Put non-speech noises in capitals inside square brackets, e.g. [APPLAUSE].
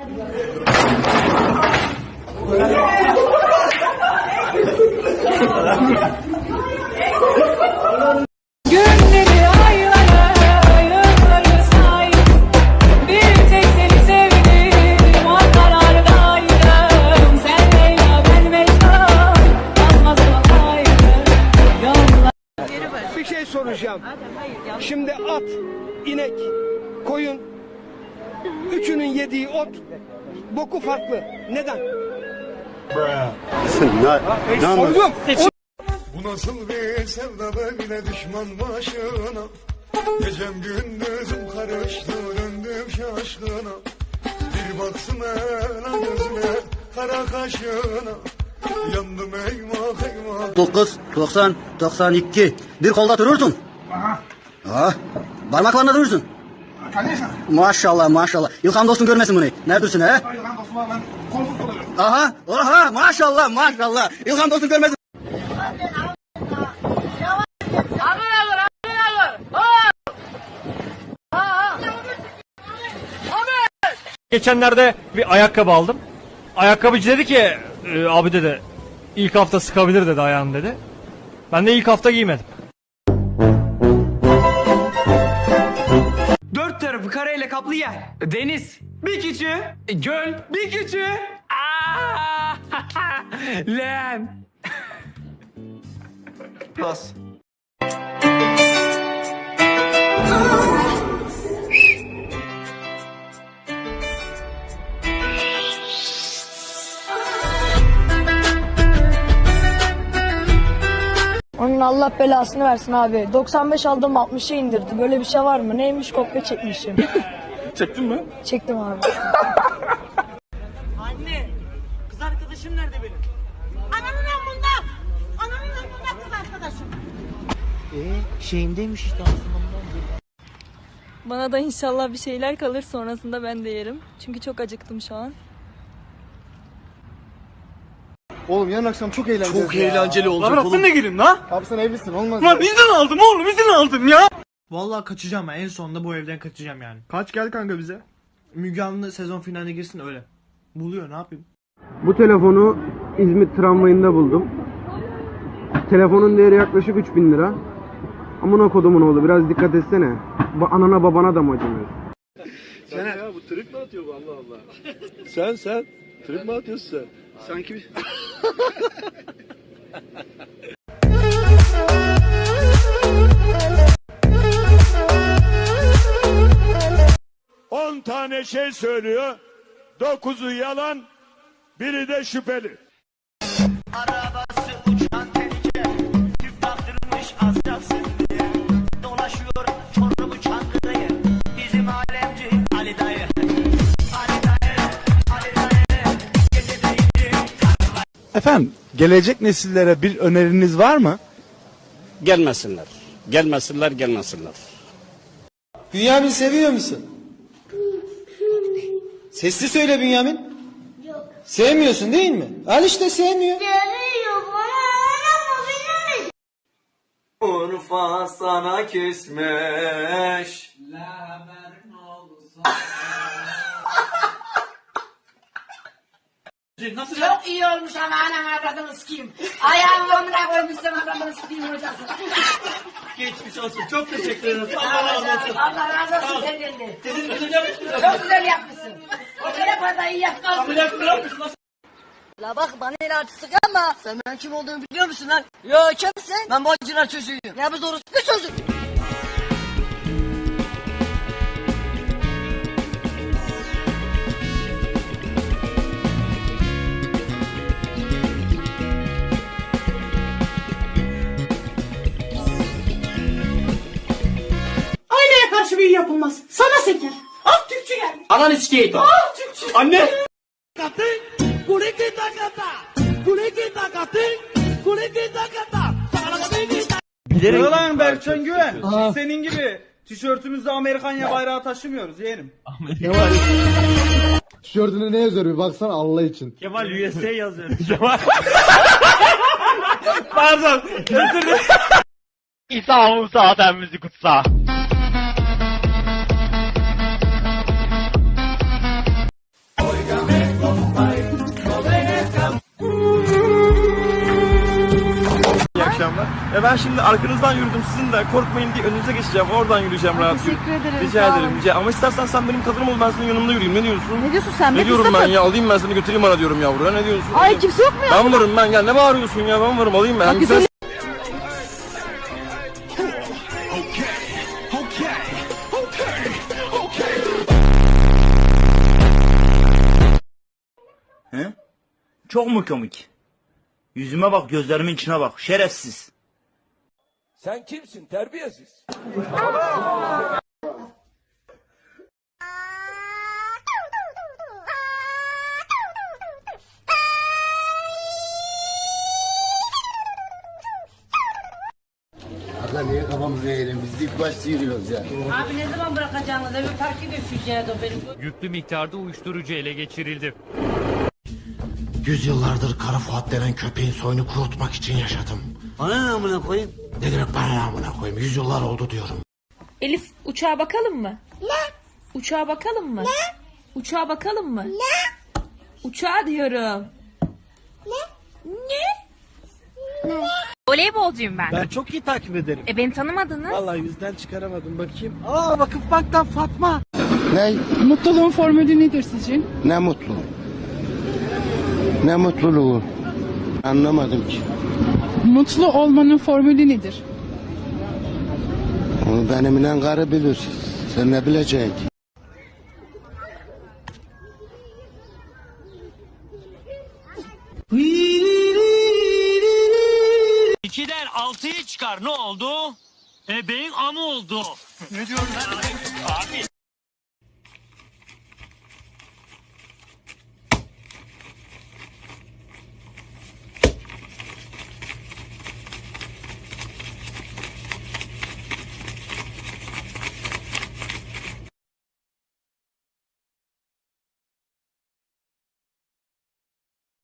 Bir şey soracağım. Şimdi at, inek, koyun, üçünün yediği ot, boku farklı. Neden? Sordum. Bu nasıl bir sevda böyle düşman başına Gecem gündüzüm karıştı döndüm şaşkına Bir baksın ela gözüne kara kaşına Yandım eyvah eyvah 9, 90, 92. Bir kolda durursun. Aha. Parmaklarında durursun. Maşallah maşallah. İlham dostun görmesin bunu. Neredesin he? Aha, aha maşallah maşallah. İlham dostun görmesin. Geçenlerde bir ayakkabı aldım. Ayakkabıcı dedi ki "E, abi dedi ilk hafta sıkabilir dedi ayağını dedi. Ben de ilk hafta giymedim. Kaplı yer. Deniz. Bir küçüğü. Göl. Bir küçüğü. Aa! [LAUGHS] Leğen. Pas. Onun Allah belasını versin abi. 95 aldım 60'a indirdi. Böyle bir şey var mı? Neymiş kopya çekmişim. [LAUGHS] Çektin mi? Çektim abi. [LAUGHS] Anne, kız arkadaşım nerede benim? Ananın amında! Ananın amında kız arkadaşım. Bana da inşallah bir şeyler kalır sonrasında ben de yerim. Çünkü çok acıktım şu an. Oğlum yarın akşam çok eğlenceli. Çok eğlenceli olacak Lan oğlum. de gireyim lan. Abi sen evlisin olmaz. Lan izin aldım oğlum izin aldım ya. Vallahi kaçacağım ben. En sonunda bu evden kaçacağım yani. Kaç gel kanka bize. Müge Anlı sezon finaline girsin öyle. Buluyor ne yapayım? Bu telefonu İzmit tramvayında buldum. Telefonun değeri yaklaşık 3000 lira. Amına kodumun oğlu biraz dikkat etsene. Bu anana babana da mı acımıyorsun? Sen sen trip mi atıyorsun sen? Sanki bir... tane şey söylüyor. Dokuzu yalan, biri de şüpheli. Arabası uçan tehlike, tüp taktırmış az çalsın diye. Dolaşıyor Çorlu Çankırı'yı, bizim alemci Ali dayı. Ali dayı, Ali dayı, gece deyince Efendim, gelecek nesillere bir öneriniz var mı? Gelmesinler. Gelmesinler gelmesinler. Bünyamin seviyor musun? Sesli söyle Bünyamin. Yok. Sevmiyorsun değil mi? Al işte sevmiyor. Urfa sana küsmüş. Çok iyi olmuş ama anam avradını sikeyim. Ayağımı omuna koymuşsun avradını sikeyim hocası. Geçmiş olsun çok teşekkür ederim. Allah razı olsun. Allah razı olsun senden de. Sizin için yapmışsınız. Çok güzel yapmışsın. Kadar iyi. La bak bana el artistik ama sen ben kim olduğumu biliyor musun lan? Yo kimsin? Ben bu acılar çocuğuyum. Ya biz doğrusu bir çocuk. Aynaya karşı büyü yapılmaz. Sana seker. Ah Türkçü geldi. Anan iskeydi. Ah Anne. Bilerek. Lan Berkcan Güven. Senin gibi tişörtümüzde Amerikanya bayrağı taşımıyoruz yeğenim. Tişörtüne ne yazıyor bir baksana Allah için. Kemal USA yazıyor. [LAUGHS] Kemal. Pardon. Özür dilerim. İsa Musa Ademimizi kutsa. E ben şimdi arkanızdan yürüdüm sizin de korkmayın diye önünüze geçeceğim. Oradan yürüyeceğim rahat. Teşekkür ederim. Rica sağ ederim. olun. Rica. Ama istersen sen benim kadınım ol ben senin yanımda yürüyeyim. Ne diyorsun? Ne diyorsun sen? Ne be diyorum ben Mustafa? ya? Alayım ben seni götüreyim bana diyorum yavru. Ya Ne diyorsun? Ay kimse yok mu ya? Ben varım ben. Ya ne bağırıyorsun ya? Ben varım alayım ben. Bak Hem güzel- güzel- He? Çok mu komik? Yüzüme bak, gözlerimin içine bak. Şerefsiz. Sen kimsin terbiyesiz? Abla niye kafamızı eğelim? Biz ilk başta yürüyoruz ya. Abi ne zaman bırakacaksınız? Evi park götüreceğiz o benim. Yüklü miktarda uyuşturucu ele geçirildi. Yüzyıllardır Kara Fuat denen köpeğin soyunu kurutmak için yaşadım. Bana ne amına koyayım? Ne demek bana ne amına koyayım? Yüzyıllar oldu diyorum. Elif uçağa bakalım mı? Ne? Uçağa bakalım mı? Ne? Uçağa bakalım mı? Ne? Uçağa diyorum. Ne? Ne? Voleybolcuyum ben. Ben çok iyi takip ederim. E beni tanımadınız. Vallahi yüzden çıkaramadım bakayım. Aa Vakıfbank'tan Fatma. Ne? Mutluluğun formülü nedir sizce? Ne mutlu. Ne mutluluğu. Anlamadım ki. Mutlu olmanın formülü nedir? Onu benimle karı bilir. Sen ne bileceksin ki? İkiden altıyı çıkar ne oldu? E beyin amı oldu. ne diyorum ben?